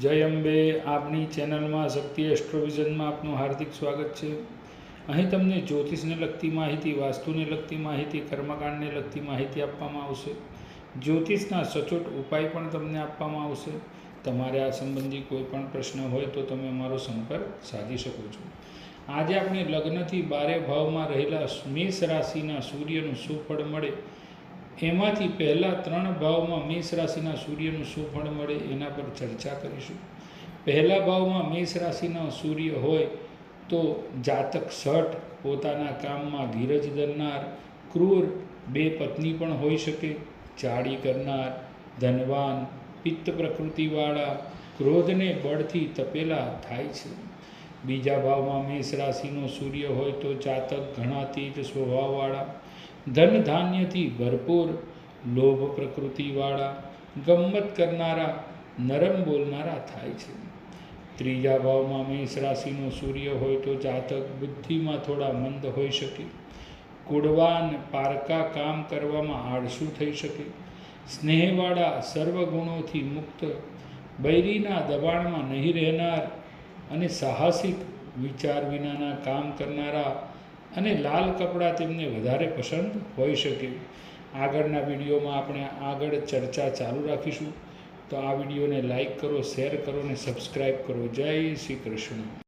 જય અંબે. આપની ચેનલમાં શક્તિ એસ્ટ્રોવિઝનમાં આપનું હાર્દિક સ્વાગત છે. અહીં તમને જ્યોતિષને લગતી માહિતી, વાસ્તુને લગતી માહિતી, કર્મકાંડને લગતી માહિતી આપવામાં આવશે. જ્યોતિષના સચોટ ઉપાય પણ તમને આપવામાં આવશે. તમારે આ સંબંધી કોઈ પણ પ્રશ્ન હોય તો તમે અમારો સંપર્ક સાધી શકો છો. આજે આપણે લગ્નથી બારે ભાવમાં રહેલા મેષ રાશિના સૂર્યનું સુફળ મળે? એમાંથી પહેલાં ત્રણ ભાવમાં મેષ રાશિના સૂર્યનું શું ફળ મળે એના પર ચર્ચા કરીશું. પહેલા ભાવમાં મેષ રાશિના સૂર્ય હોય તો જાતક સઠ પોતાના કામમાં ધીરજ ધરનાર, ક્રૂર, બે પત્ની પણ હોઈ શકે ચાડી કરનાર, ધનવાન, પિત્ત પ્રકૃતિવાળા, ક્રોધને બળથી તપેલા થાય છે. બીજા ભાવમાં મેષ રાશિનો સૂર્ય હોય તો જાતક ઘણા તેજ સ્વભાવવાળા ધન ધાન્યથી ભરપૂર લોભ પ્રકૃતિવાળા, ગમ્મત કરનારા, નરમ બોલનારા થાય છે. ત્રીજા ભાવમાં મેષ રાશિનો સૂર્ય હોય તો જાતક બુદ્ધિમાં થોડા મંદ હોઈ શકે. કુડવાન પારકા કામ કરવામાં આળસુ થઈ શકે. સ્નેહવાળા સર્વગુણોથી મુક્ત, બૈરીના દબાણમાં નહીં રહેનાર અને સાહસિક વિચાર વિનાના કામ કરનારા અને લાલ કપડાં તેમને વધારે પસંદ હોઈ શકે. આગળના વિડીયોમાં આપણે આગળ ચર્ચા ચાલુ રાખીશું. તો આ વિડીયોને લાઈક કરો, શેર કરો અને સબસ્ક્રાઈબ કરો. જય શ્રી કૃષ્ણ.